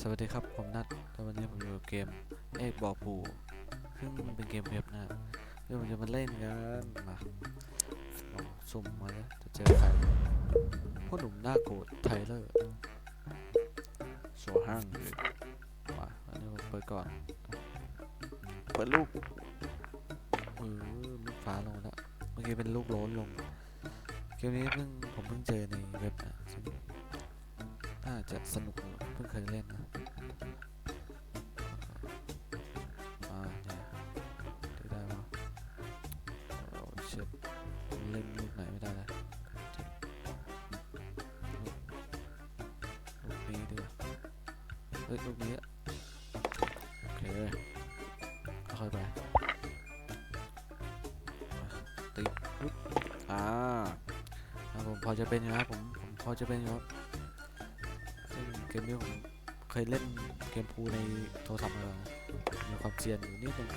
สวัสดีครับ ผมนัทแล้ววันนี้ผมอยู่กับเกมเอกบอกผูซึ่งเป็นเกมเว็บนะครับเดี๋ยวผมจะมาเล่นกันมาลองสุ่มมาแล้วจะเจอใครพ่อหนุ่มหน้าโกรธไทเลอร์โซห้างเลยมาอันนี้ผมเปิดก่อน เปิดลูกเออลูกฟ้าลงแล้วเมื่อกี้เป็นลูกโล้นลง เกมนี้เพิ่งผมเพิ่งเจอในเว็บนะซึ่งน่าจะสนุกอยู่ เพิ่งเคยเล่นนะอ่าเนี่ยดูได้ปะโอ้เชิดเล่นลูกไหนไม่ได้เลยเจ็บลูกนี้ดีกว่าเฮ้ยลูกนี้อะโอเคค่อยไปติดปุ๊บอ่าครับผมพอจะเป็นอยู่ครับผมผมพอจะเป็นอยู่ครับ มนี้ผมเคยเล่นเกมพูลในโทรศัพท์มามีความเจียนอยู่นิดนึง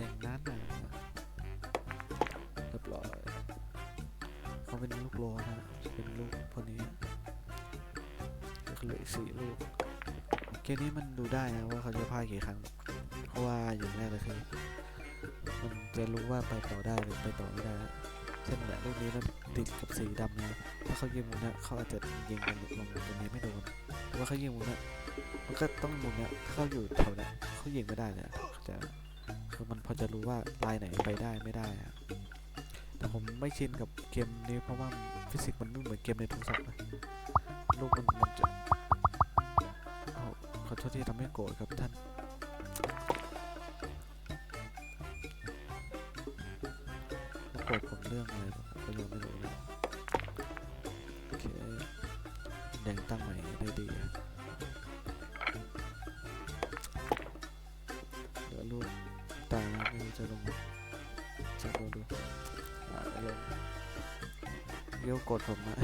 นี่เล่นนานนะเรียบร้อยเขาเป็นลูกโลนะจะเป็นลูกพวกนี้ก็เหลืออีกสี่ลูกเกมนี้มันดูได้นะว่าเขาจะพลาดกี่ครั้ง เพราะว่าอย่างแรกเลยคือมันจะรู้ว่าไปต่อได้หรือไปต่อไม่ได้เช่นแบบลูกนี้มันติดกับสีดำนะถ้าเขายิงมุมนี้เขาอาจจะยิงมันลงตรงนี้ไม่โดนแต่ว่าเขายิงมุมนี้มันก็ต้องมุมนี้ถ้าเขาอยู่แถวเนี้ยเขายิงไม่ได้เลยเข้าใจะ อมันพอจะรู้ว่าลายไหนไปได้ไม่ได้อะแต่ผมไม่ชินกับเกมนี้เพราะว่าฟิสิกส์มันไม่เหมือนเกมในโทรศัพท์นะลูกมันมันจะเอาขอโทษที่ทำให้โกรธครับท่านมาโกรธผมเรื่องอะไรผมก็ยังไม่รู้เลยโอเคยังตั้งใหม่ได้ดี จะลงจะดูดูลงเลี้ยวกดผมอะ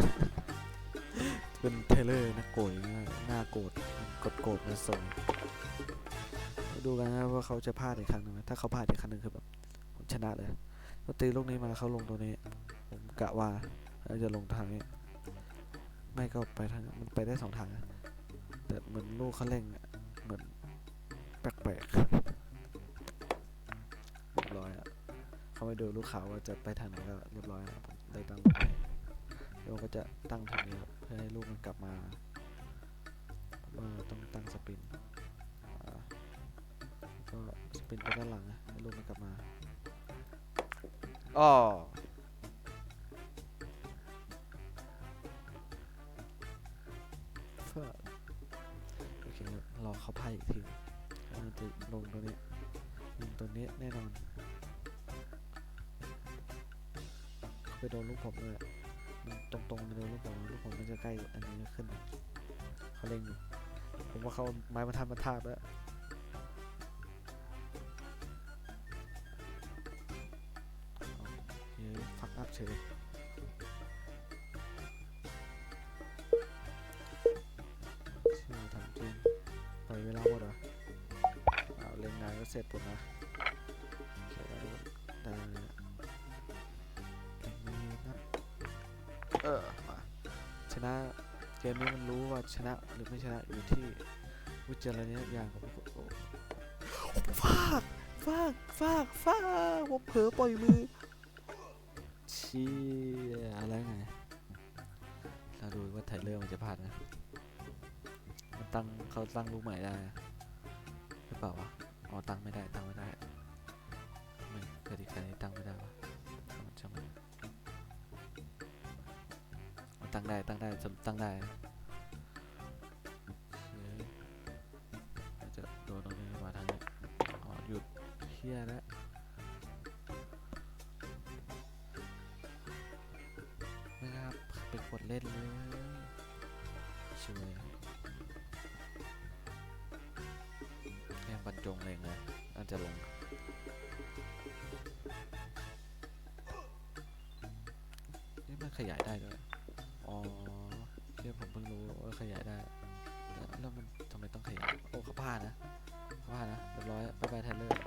เป็นเทเลอร์นะโกรธอย่างเงี้ยหน้าโกรธกดโกรธมาส่งดูกันนะว่าเขาจะพลาดอีกครั้งหนึงไหมถ้าเขาพลาดอีกครั้งหนึ่งคือแบบผมชนะเลยเขาตีลูกนี้มาเขาลงตัวนี้ ผมกะว่าจะลงทางนี้ไม่ก็ไปทางมันไปได้สองทางแต่เหมือนลูกเขาเล่งเหมือนแปลกๆ เรียบร้อยอะ เขาไปดูลูกค้าว่าจะไปทางไหนก็เรียบร้อยอะผมได้ตั้งลูกไว้เดี๋ยวก็จะตั้งทางนี้ครับเพื่อให้ลูกมันกลับมาว่าต้องตั้งสปินก็สปินไปด้านหลังนะให้ลูกมันกลับมาอ้อเพื่อโอเครอเขาพายอีกทีมันจะลงตัวนี้ยิงตัวนี้แน่นอน โดนลูกผมเลยมันตรงๆไปโดนลูกผมลูกผมมันจะใกล้อันนี้ขึ้นเขาเล็งอยู่ผมว่าเขาไม้บรรทัดบรรทัดแล้วเฮ้ยฟักอัพเฉยชื่อทำจริงปล่อยเวลาหมดเหรอเอาเล่นงานก็เสร็จหมดนะ นะเกมนี้มันรู้ว่าชนะหรือไม่ชนะอยู่ที่วิจารณญาณของผู้คนโอ้ฟากฟากฟากฟากผมเผลอปล่อยมือเชี่ยอะไรไงเราดูว่าไทเลอร์มันจะพลาดนะมันตั้งเขาตั้งลูกใหม่ได้หรือเปล่าวะอ๋อตั้งไม่ได้ตั้งไม่ได้ไม่เกิดอีกการตั้งไม่ได้วะ ได้ตั้งได้ตั้งได้จะโดนตรงนี้มาทางนี้ฮียแล้วไม่ครับเป็นกดเล่นเลยช่วยแค่บรรจงเลยไงน่าจะลงนี่มันขยายได้ด้วย อ๋อเชื่อผมเพิ่งรู้ว่าขยายได้แล้วมันทำไมต้องขยายโอ้เขาพลาดนะเขาพลาดนะเรียบร้อยบายบายไทเลอร์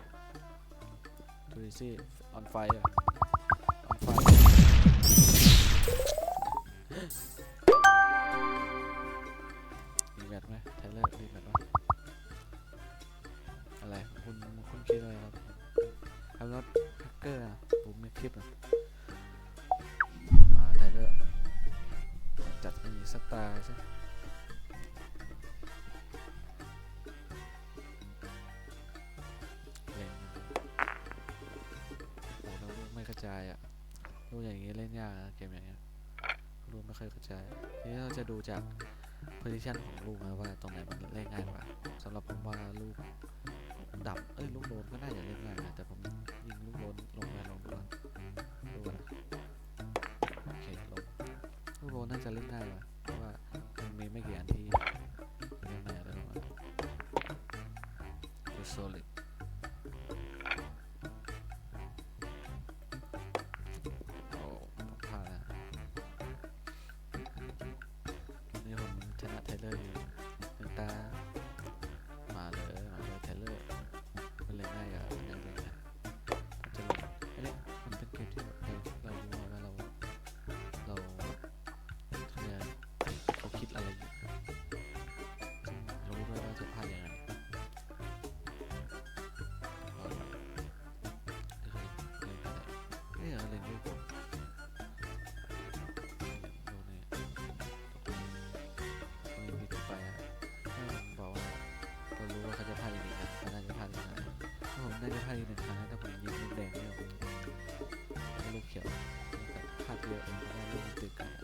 ดูดิซี่ออนไฟอะูอย่างนี้เล่นยากนะเกมอย่างเงี้ยลูกไม่ค่อยกระจทีนี้เราจะดูจาก position ของลูกนะว่าตรงไหนมันเล่นง่ายกว่าสำหรับผมว่าลูกดับเอ้ยลูกโดนก็ น่าจะพลาดอีกหนึ่งครั้งถ้าผมยิงลูกแดงเนี่ยผมลูกเขียวพลาดเยอะเพราะว่าลูกมันติดกันอะ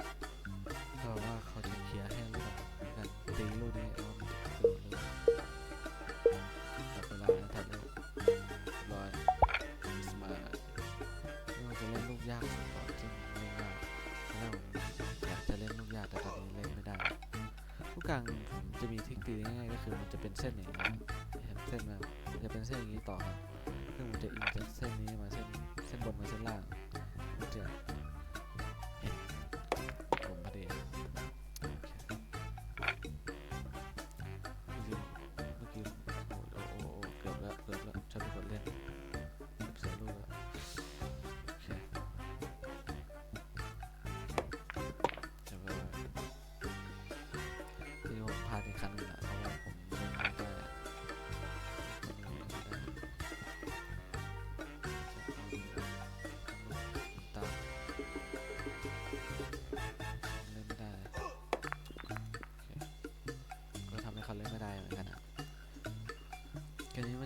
ก็ว่าเขาจะเคลียร์ให้ลูกกันตีลูกนี้แล้วมันจะโดนลูกจับเวลาแล้วถ่ายรูปร้อยสมาร์นี่มันจะเล่นลูกยากก่อนซึ่งเล่นยากแล้วอยากจะเล่นลูกยากแต่ตอนนี้เล่นไม่ได้ลูกกลางผมจะมีเทคนิคง่ายๆก็คือมันจะเป็นเส้นอย่างนี้เห็นเส้น มันจะเป็นเส้นอย่างนี้ต่อครับซึ่งมันจะอิงจากเส้นนี้มาเส้นเส้นบนมาเส้นล่างมันจะ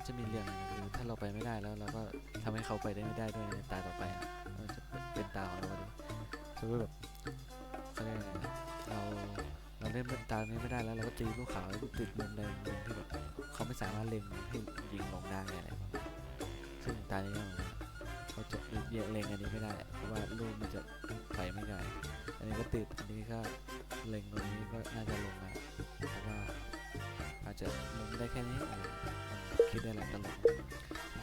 จะมีเรื่องนึงคือถ้าเราไปไม่ได้แล้วเราก็ทำให้เขาไปได้ไม่ได้ด้วยในตาต่อไปอะจะเป็นตาของเราเลยคือแบบเขาเรียกไงอะเราเราเล่นเป็นตานี้ไม่ได้แล้วเราก็ตีลูกขาวติดมุมแดมุมที่แบบเขาไม่สามารถเล็งให้ยิงลงได้อะไรประมาณซึ่งตานี้ก็เหมือนกันเขาจะเยเล็งอันนี้ไม่ได้ เพราะว่าลูกมันจะไปไม่ได้ อันนี้ก็ติดอันนี้ก็เล็งตรงนี้ก็น่าจะลงนะเพราะว่าอาจจะลงได้แค่นี้ คิดได้หลายตลบ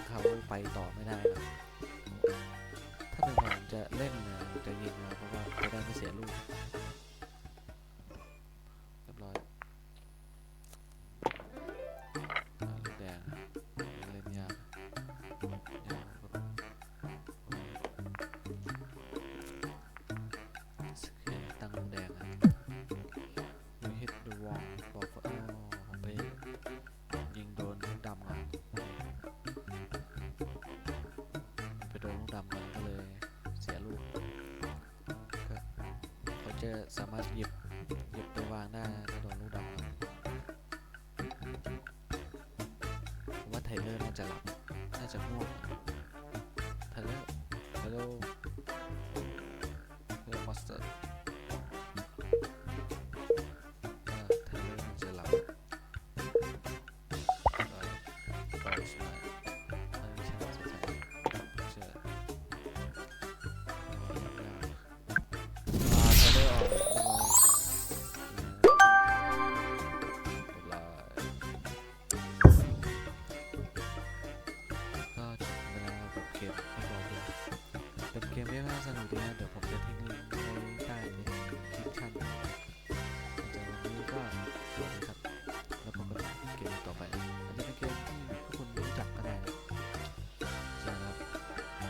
เขาไปต่อไม่ได้นะถ้าเป็นผมจะเล่นนะจะยิงนะเพราะว่าจะได้ไม่เสียลูก จะสามารถหยิบหยิบไปวางได้นะถ้าโดนลูกดอกผมว่าไทเลอร์น่าจะหลับน่าจะง่วงไทเลอร์ฮัลโหล เป็นเกมที่น่าสนุกดีน